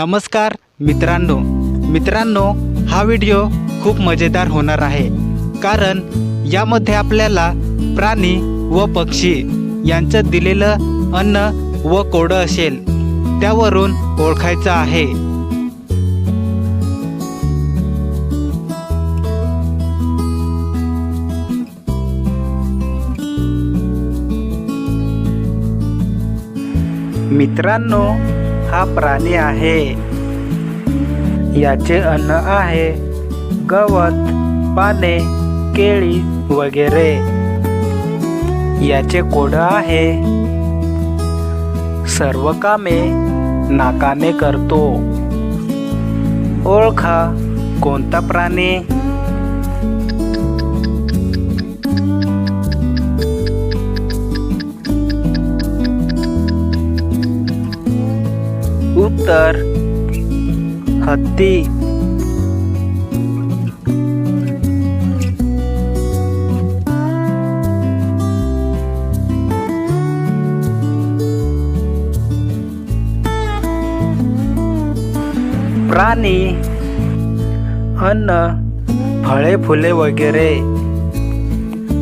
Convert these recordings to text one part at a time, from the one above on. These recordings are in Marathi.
नमस्कार मित्रांनो. मित्रांनो हा व्हिडिओ खूप मजेदार होणार आहे. कारण यामध्ये आपल्याला प्राणी व पक्षी यांचं दिलेलं अन्न व कोडं असेल त्यावरून ओळखायचं आहे. मित्रांनो हा प्राणी आहे. याचे अन्न आहे गवत पाने केळी वगैरे. याचे कोड आहे. सर्व कामे नाकाने करतो. ओळखा कोणता प्राणी? उत्तर. हत्ती. प्राणी. अन्न फळे फुले वगैरे.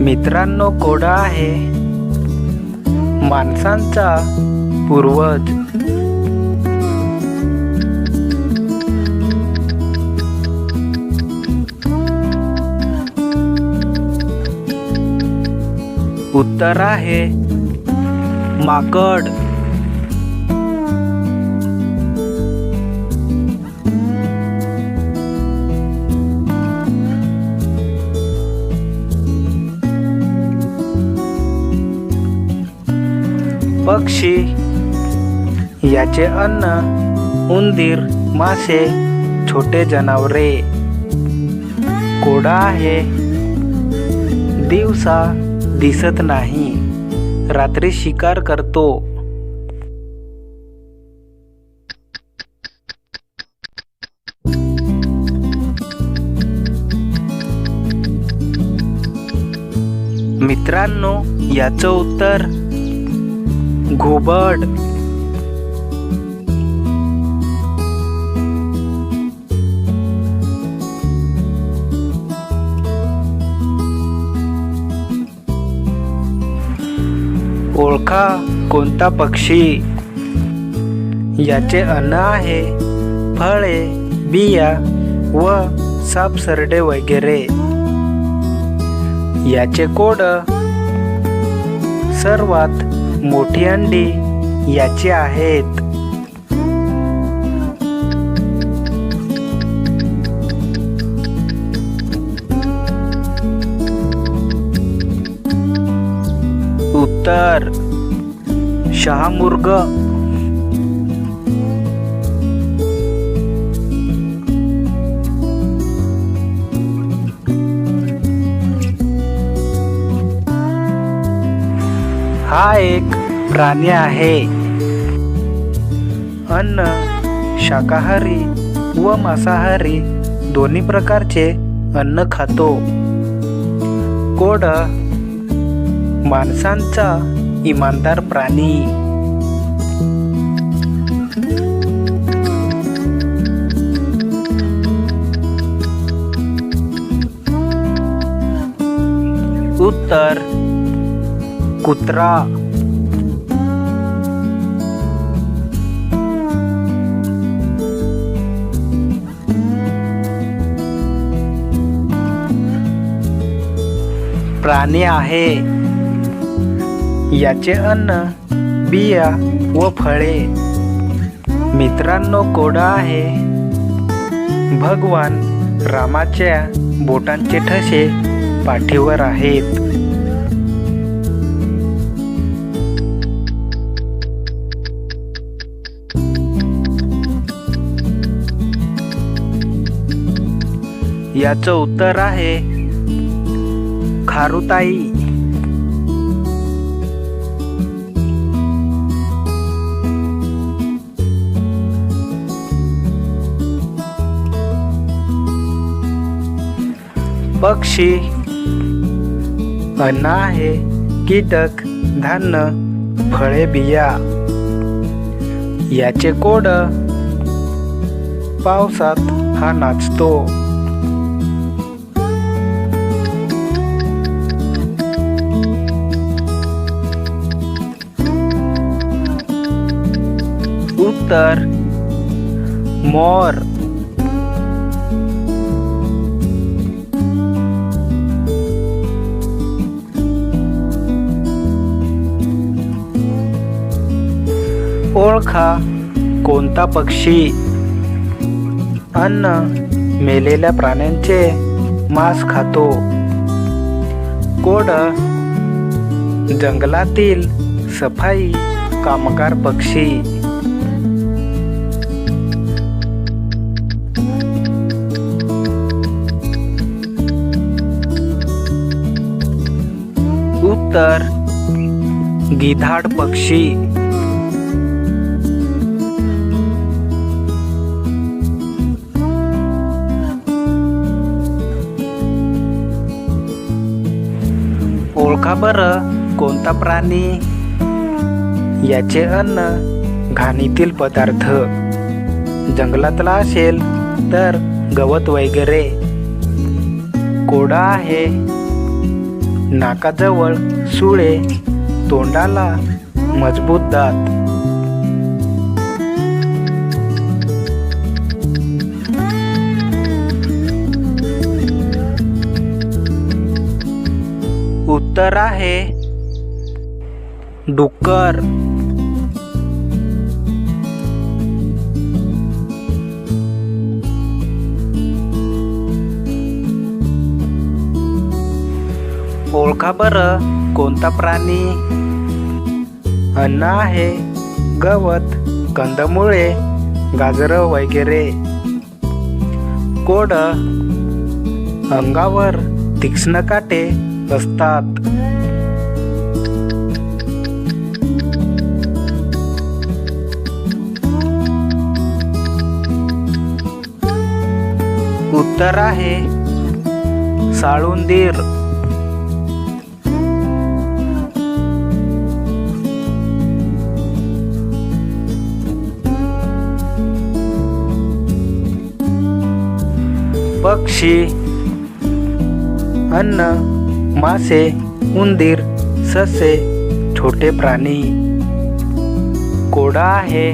मित्रांनो कोडा आहे. माणसांचा पूर्वज. उत्तर आहे माकड. पक्षी याचे अन्न उंदीर मासे छोटे जनावरे. कोडा आहे दिवसा दिसत नाही. रात्री शिकार करतो. मित्रांनो याचं उत्तर घुबड. पंखा कोणता पक्षी? याचे अन्न आहे फळे बिया व सापसरडे वगैरे. याचे कोड? सर्वात मोठी अंडी याची आहेत. उत्तर शहामुर्ग. हा एक प्राणी आहे. अन्न शाकाहारी व मांसाहारी दोन्ही प्रकारचे अन्न खातो. कोड माणसांचा इमानदार प्राणी उत्तर कुत्रा प्राणी आहे याचे अन्न बिया व फळे. मित्रांनो कोडा आहे. भगवान रामाच्या बोटांचे ठसे पाठीवर आहेत. याचं उत्तर आहे खारुताई. पक्षी अन्न आहे कीटक धान्य फळे बिया. याचे कोड पावसात हा नाचतो. उत्तर मोर. ओळखा कोणता पक्षी? अन्न मेलेल्या प्राण्यांचे मांस खातो. कोड जंगलातील सफाई कामगार पक्षी. उत्तर गिधाड पक्षी. ओळखा बरं? कोणता प्राणी? याचे अन्न घाणीतील पदार्थ. जंगलातला असेल तर गवत वगैरे. कोडा आहे. नाकाजवळ सुळे तोंडाला मजबूत दात. उत्तर आहे डुक्कर. ओळखा बरं कोणता प्राणी? अन्न आहे गवत कंदमुळे गाजर वगैरे. कोड अंगावर तीक्ष्ण काटे. असतात. उत्तर आहे साळुंदीर. पक्षी अन्न मासे उंदीर ससे छोटे प्राणी। कोडा आहे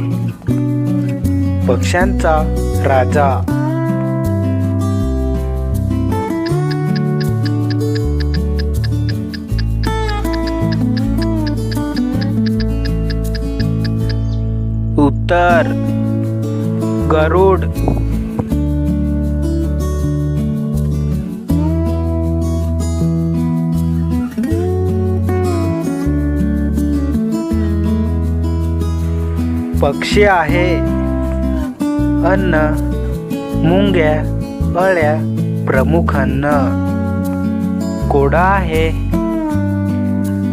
पक्ष्यांचा राजा। उत्तर गरुड। पक्षी आहे. अन्न मुंग्या अळ्या प्रमुख अन्न. कोडा आहे.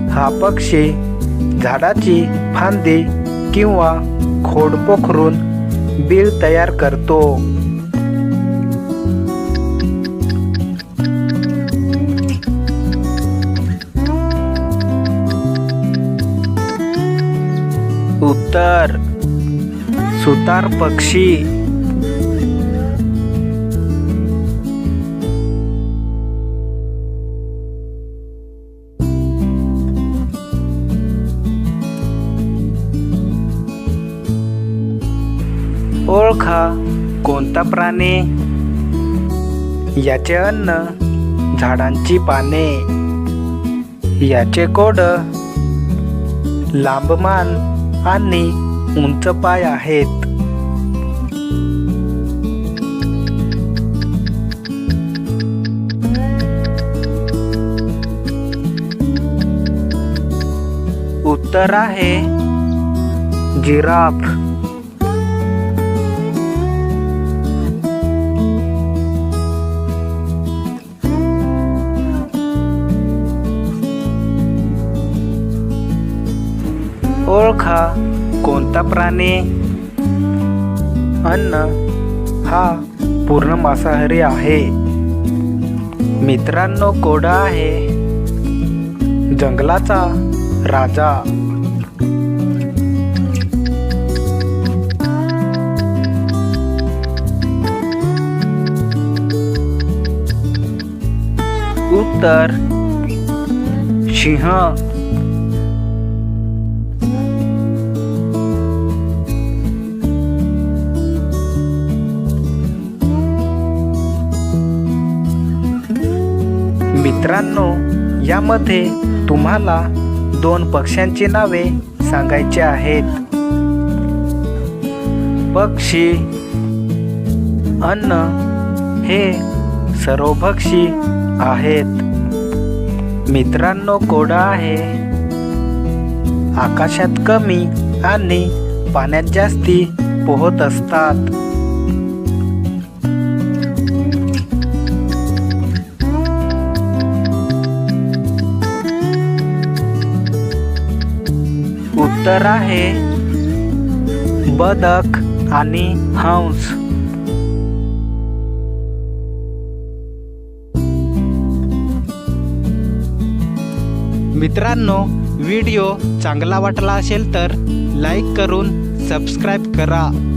हा पक्षी झाडाची फांदी किंवा खोड पोखरून बिल तयार करतो. उत्तर. सुतार पक्षी. ओळखा कोणता प्राणी? याचे अन्न झाडांची पाने. याचे कोड लांबमान आणि उंच पाय आहेत. उत्तर आहे जिराफ. ओळखा कोणता प्राणी? अन्न हा पूर्ण मांसाहारी आहे. मित्रांनो कोडा आहे जंगलाचा. राजा. उत्तर. सिंह. मित्रांनो यामध्ये तुम्हाला दोन पक्ष्यांची नावे सांगायची आहेत. पक्षी अन्न हे सर्वभक्षी आहेत. मित्रांनो कोडा आहे. आकाशात कमी आणि पाण्यात जास्ती पोहत असतात. उत्तर आहे बदक आणि हंस. मित्रांनो व्हिडिओ चांगला वाटला असेल तर लाईक करून सबस्क्राईब करा.